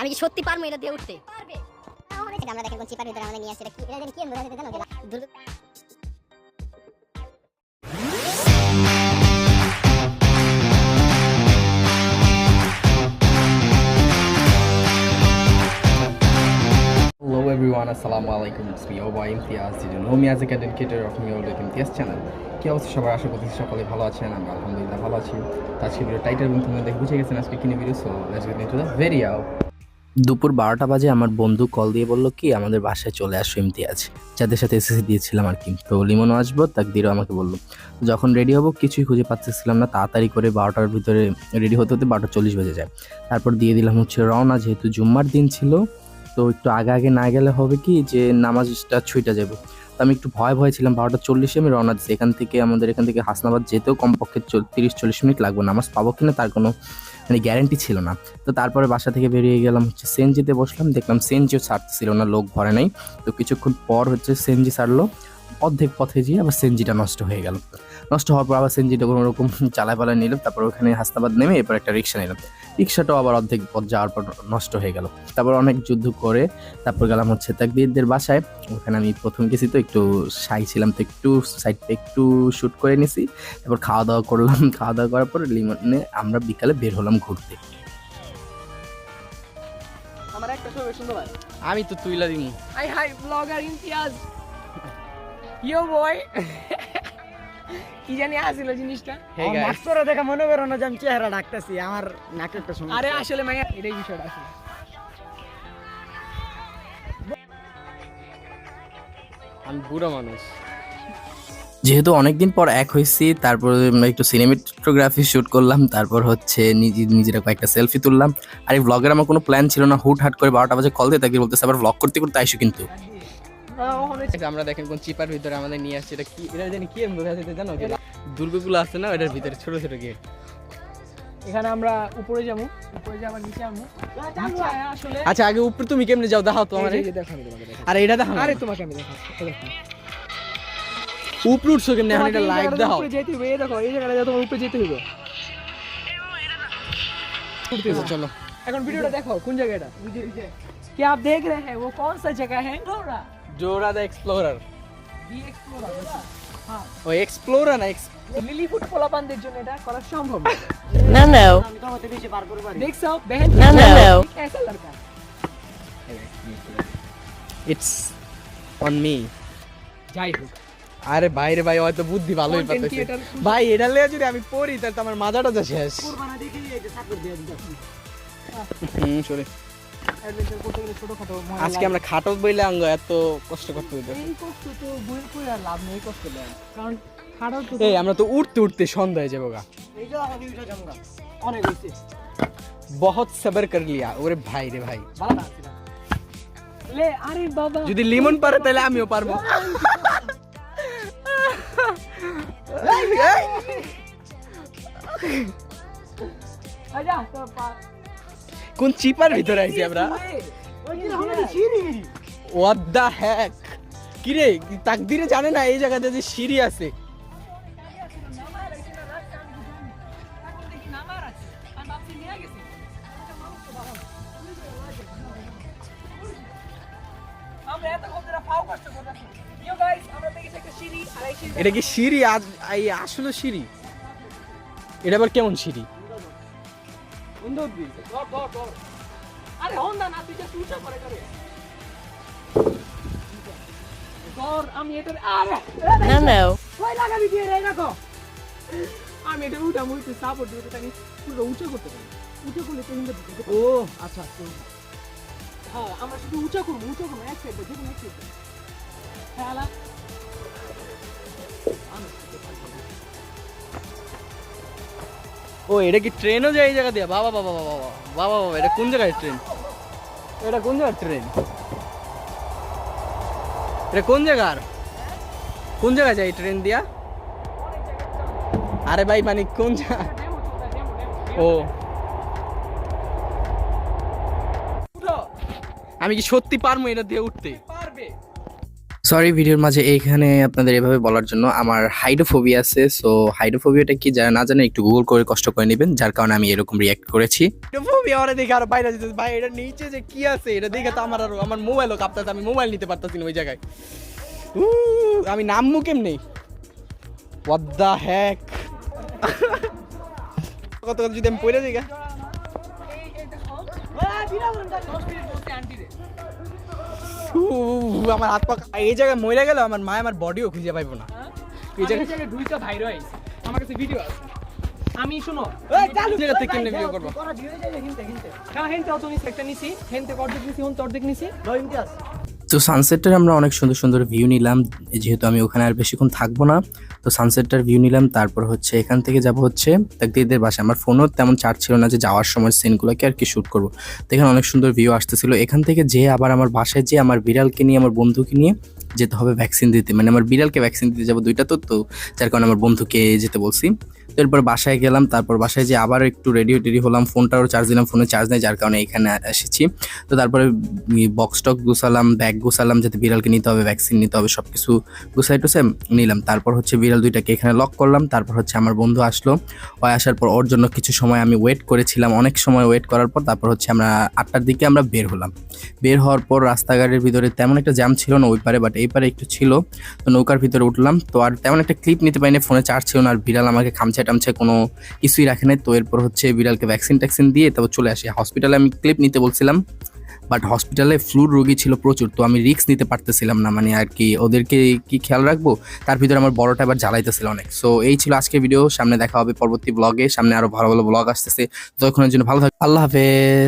আমি কি সত্যি পারব এটা দিয়ে উঠতে পারবে আমরা দেখেন কোন চিপার ভিতরে আমাদের নিয়ে আসছে এটা কি এটা কি বোঝা যেতে জানো Hello everyone, Assalamu alaikum. It's me, Oba Imtiaz. Did you as a content of me with Imtiaz channel? কি অবস্থা সবার আশা করছি সকলে ভালো আছেন আমি আলহামদুলিল্লাহ ভালো আছি তো আজকে ভিডিও টাইটেল এবং তোমরা দেখে বুঝে গেছেন আজকে কিনে video so let's get into the video দুপুর বারোটা বাজে আমার বন্ধু কল দিয়ে বলল, কি, আমাদের বাসায় চলে আসো ইমতিয়াজ যাদের সাথে এসএসসি দিয়েছিলাম আর কি। তো লিমনও আসব তাকদিরও আমাকে বলল। যখন রেডি হব, কিছুই খুঁজে পাচ্ছিলাম না। তাড়াতাড়ি করে বারোটার ভিতরে রেডি হতে হতে বারোটা চল্লিশ বেজে যায়। তারপর দিয়ে দিলাম হচ্ছে রওনা, যেহেতু জুম্মার দিন ছিল তো একটু আগে আগে না গেলে হবে কি যে নামাজটা ছুটে যাবে তো আমি একটু ভয় ভয় ছিলাম, বারোটা চল্লিশে আমি রওনা দিচ্ছি এখান থেকে আমাদের এখান থেকে হাসনাবাদ যেতেও কমপক্ষে তিরিশ চল্লিশ মিনিট লাগবে। নামাজ পাবো কিনা তার কোনো মানে গ্যারেন্টি ছিল না। তো তারপরে বাসা থেকে বেরিয়ে গেলাম হচ্ছে সেনজিতে বসলাম। দেখলাম সেনজিও ছাড়তেছিল না, লোক ভরে নাই। তো কিছুক্ষণ পর হচ্ছে সেনজি ছাড়লো। অর্ধেক পথে গিয়ে আবার সেনজিটা নষ্ট হয়ে গেল। নষ্ট হওয়ার পর আবার সেনজিটা কোনো রকম চালায় পালায় নিলাম তারপর ওখানে হাসনাবাদ নেমে এরপর একটা রিক্সা নিলাম। রিক্সাটাও আবার অর্ধেক পথ যাওয়ার পর নষ্ট হয়ে গেল। তারপর অনেক যুদ্ধ করে তারপর গেলাম হচ্ছে তাকদিরদের বাসায়। ওখানে আমি প্রথম গেছি তো একটু সাই ছিলাম তো একটু সাইডটা একটু শ্যুট করে নিছি। তারপর খাওয়া দাওয়া করলাম খাওয়া দাওয়া করার পর লিমনে আমরা বিকালে বের হলাম ঘুরতে। আমার একটা ছবি সুন্দর আমি তো তুইলা দিমু। Hi hi blogger Imtiaz. Yo boy. কি জানি আসিল জিনিসটা? দেখে মনে করো না যে আমি চেহারা ডাকতেছি আমার নাকে একটা সমস্যা। আরে আসলে মাইয়া এটাই বিষয়টা আসলে। আমি বুড়ো মানুষ। যেহেতু অনেকদিন পর এক হয়েছি তারপর আমরা একটু সিনেমেটোগ্রাফি শুট করলাম তারপর হচ্ছে নিজে নিজেরা কয়েকটা সেলফি তুললাম। আর এই ব্লগের আমার কোনো প্ল্যান ছিল না হুট হাট করে বারোটা বাজে কল দিয়ে তাকে বলতেছে আবার ব্লগ করতে করতে আইসো কিন্তু। আমরা দেখেন কোন চিপার ভিতরে আমাদের নিয়ে আসছে এটা কি এটা জানি কি বোঝা যেতে জানো দুর্গগুলো আছে না এটার ভিতরে ছোট ছোট গেট এখানে আমরা উপরে যাবো উপরে যাবো নিচে যাবো নিচে আয়া আসলে আচ্ছা আগে উপরে তুমি কেমনে যাও দেখাও তো আমার এই যে দেখো আমি তোমাকে দেখাচ্ছি। আর এটা দেখাও আরে তোমাকে আমি দেখাচ্ছি এই দেখো। উপরে উঠছো কেমনে এখন তোমাকে এটা এই লাইভ জায়গাটাতে দাও উপরে যেতে হবে এই দেখো এই জায়গাটা তোমার উপরে যেতে হবে চলো এখন ভিডিওটা দেখো কোন জায়গাটা क्या आप देख रहे हैं वो कौन सा जगह है ডোরা দ্য এক্সপ্লোরার ও এক্সপ্লোরার না লিলিফুট পোলাপানদের জন্য এটা করা সম্ভব না। না দেখছ বেহেন না না ইটস অন মি যাই হোক। আরে বাইরে ভাই হয়তো বুদ্ধি ভালোই পাচ্ছে ভাই এটা লেয়া যদি আমি পড়ি তাহলে আমার মাথাটা যা শেষ হুম সরি। অ্যাডভেঞ্চার করতে গেলে ছোটখাটো আজকে আমরা খাটো বইলে আঙ্গ এত কষ্ট করতে হইতো এই কষ্ট তো বই করে আর লাভ নেই কষ্ট দেয়। কারণ খাটার এই আমরা তো উঠতে উঠতে সন্ধ্যা হয়ে যাব গা। এই আমি উঠে যাব অনেক হয়েছে বহুত সবার কর লিয়া ওরে ভাই রে ভাই। ভালো না লে আরে বাবা। যদি লিমন পারে তাহলে আমিও পারব। আজা তো পা কোন চিপার ভিতরে আইছি আমরা? সিঁড়ি হোয়াট দা হ্যাক কিরে তাকদিরে জানে না এই জায়গাতে যে সিঁড়ি আছে। এটা কি সিঁড়ি? আজ এই আসলে সিঁড়ি। এটা আবার কেমন সিঁড়ি? সুন্দর দি ধর ধর ধর। আরে হন্ডা না তুই just উঁচা করে করে ধর আমি এটা আরে না না কই লাগাবি দিয়ে রে রাখো আমি এটা উঠা মুইতে সাপোর্ট দিতে তাকে পুরো উঁচা করতে পারি। উঁচা করলে তো হিন্দা দিতে ও আচ্ছা হ্যাঁ আমরা শুধু উঁচা করব উঁচা করব এক সাইডে দেখুন এক সাইডে খেলা ও, এটা কি ট্রেনও যায় এই জায়গা দিয়ে? বাবা বাবা বাবা বাবা বাবা বাবা এটা কোন জায়গায় ট্রেন এটা কোন জায়গার ট্রেন এটা কোন জায়গার? কোন জায়গায় যায় ট্রেন দিয়া? আরে ভাই মানে কোন ও। আমি কি সত্যি পারব এটা দিয়ে উঠতে? সরি ভিডিওর মাঝে এইখানে আপনাদের এভাবে বলার জন্য আমার হাইড্রোফোবিয়া আছে সো হাইড্রোফোবিয়াটা কি যারা না জানে একটু গুগল করে কষ্ট করে নেবেন যার কারণে আমি এরকম রিয়াক্ট করেছি। ফোবিয়া ওরা দেখে আর বাইরে যেতে ভাই এটা নিচে যে কি আছে এটা দেখে তো আমার আর আমার মোবাইলও কাঁপতাছে আমি মোবাইল নিতে পারতাছি না ওই জায়গায়। উ, আমি নামমু কেমনি? হোয়াট দ্য হ্যাক কত কত যদি আমি পড়ে যাই গা? উ, আমার হাত পা এই জায়গায় মরে গেল আমার মা আমার বডিও খুঁজে পাইবো না। এই জায়গায় জায়গায় দুইটা ভাইরো আইছে আমার কাছে ভিডিও আছে। আমি শুনো এই, চালু জায়গা থেকে কেমনে ভিডিও করব? হ্যাঁ হেনতে অত নিছি একটা নিছি হেনতে অর্ধেক নিছি হন অর্ধেক নিছি। তো সানসেটটার আমরা অনেক সুন্দর সুন্দর ভিউ নিলাম, যেহেতু আমি ওখানে আর বেশিক্ষণ থাকব না, তো সানসেটটার ভিউ নিলাম, তারপর হচ্ছে এখান থেকে যাব হচ্ছে তাকদিদের বাসায়। আমার ফোনও তেমন চার্জ ছিল না যে যাওয়ার সময় সিনগুলোকে আর কি শ্যুট করব। তো এখানে অনেক সুন্দর ভিউ আসতেছিল। এখান থেকে যে আবার আমার বাসায় যে আমার বিড়ালকে নিয়ে, আমার বন্ধুকে নিয়ে যেতে হবে ভ্যাকসিন দিতে। মানে আমার বিড়ালকে ভ্যাকসিন দিতে যাব দুইটা তো তো যার কারণে আমার বন্ধুকে যেতে বলছি। তো এরপর বাসায় গেলাম, তারপর বাসায় যে আবার একটু রেডিও টেডি হলাম। ফোনটাও চার্জ দিলাম, ফোনে চার্জ নেই, যার কারণে এখানে এসেছি। তো তারপরে বক্স টক গুছালাম ব্যাগ গুছালাম, যাতে বিড়ালকে নিতে হবে ভ্যাকসিন নিতে হবে সব কিছু গুছাই টুসে নিলাম। তারপর হচ্ছে বিড়াল দুইটাকে এখানে লক করলাম, তারপর হচ্ছে আমার বন্ধু আসলো। ও আসার পর ওর জন্য কিছু সময় আমি ওয়েট করেছিলাম, অনেক সময় ওয়েট করার পর তারপর হচ্ছে আমরা আটটার দিকে আমরা বের হলাম। বের হওয়ার পর রাস্তাঘাটের ভিতরে তেমন একটা জ্যাম ছিল না ওই পারে বাট এই পারে একটু ছিল। তো নৌকার ভিতরে উঠলাম। তো আর তেমন একটা ক্লিপ নিতে পারিনি ফোনে চার্জ ছিল না আর বিড়াল আমাকে খামছে টামছে কোনো কিছুই রাখে নাই। তো এরপর হচ্ছে বিড়ালকে ভ্যাকসিন ট্যাকসিন দিয়ে তারপর চলে আসি। হসপিটালে আমি ক্লিপ নিতে বলছিলাম বাট হসপিটালে ফ্লুর রোগী ছিল প্রচুর, তো আমি রিস্ক নিতে পারতেছিলাম না। মানে আর কি ওদেরকে কি খেয়াল রাখব? তার ভিতরে আমার বড়টা এবার জ্বালাইতেছিল অনেক। সো এই ছিল আজকের ভিডিও সামনে দেখা হবে পরবর্তী ব্লগে সামনে আরও ভালো ভালো ব্লগ আসতেছে। ততক্ষণের জন্য ভালো থাকবে আল্লাহ হাফেজ।